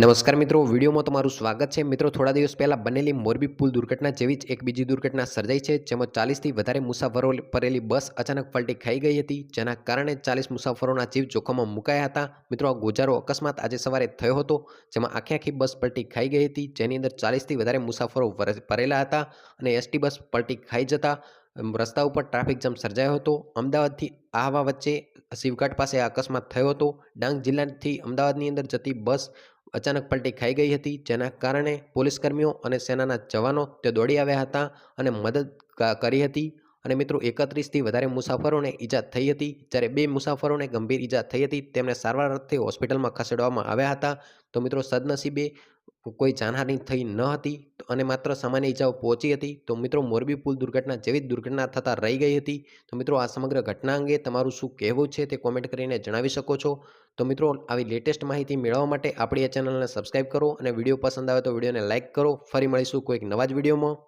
નમસ્કાર મિત્રો, વિડીયોમાં તમારું સ્વાગત છે. મિત્રો, થોડા દિવસ પહેલાં બનેલી મોરબી પુલ દુર્ઘટના જેવી જ એક બીજી દુર્ઘટના સર્જાઈ છે, જેમાં ચાલીસથી વધારે મુસાફરો પરેલી બસ અચાનક પલટી ખાઈ ગઈ હતી, જેના કારણે ચાલીસ મુસાફરોના જીવ જોખમમાં મુકાયા હતા. મિત્રો, આ ગોજારો અકસ્માત આજે સવારે થયો હતો, જેમાં આખી આખી બસ પલટી ખાઈ ગઈ હતી, જેની અંદર ચાલીસથી વધારે મુસાફરો ભરે- ભરેલા હતા અને એસટી બસ પલટી ખાઈ જતા રસ્તા ઉપર ટ્રાફિક જામ સર્જાયો હતો. અમદાવાદથી આહવા વચ્ચે શિવઘાટ પાસે અકસ્માત થયો હતો. ડાંગ જિલ્લાથી અમદાવાદની અંદર જતી બસ અચાનક પલટી ખાઈ ગઈ હતી. જેના કારણે પોલીસ કર્મીઓ અને સેનાના જવાનો તે દોડી આવ્યા હતા અને મદદ કરી હતી. અને મિત્રો, એકત્રીસથી વધારે મુસાફરોને ઈજા થઈ હતી. જ્યારે બે મુસાફરોને ગંભીર ઈજા થઈ હતી, તેમને સારવાર અર્થે હોસ્પિટલમાં ખસેડવામાં આવ્યા હતા. તો મિત્રો, સદનસીબે કોઈ જાનહાની થઈ ન હતી. અને માત્ર સામાન્ય ઈજાઓ પહોંચી હતી. તો મિત્રો, મોરબી પુલ દુર્ઘટના જેવી દુર્ઘટના થતાં રહી ગઈ હતી. તો મિત્રો, આ સમગ્ર ઘટના અંગે તમારું શું કહેવું છે તે કોમેન્ટ કરીને જણાવી શકો છો. તો મિત્રો, આવી લેટેસ્ટ માહિતી મેળવવા માટે આપણી આ ચેનલને સબસ્ક્રાઇબ કરો અને વીડિયો પસંદ આવે તો વિડીયોને લાઇક કરો. ફરી મળીશું કોઈક નવા જ વિડીયોમાં.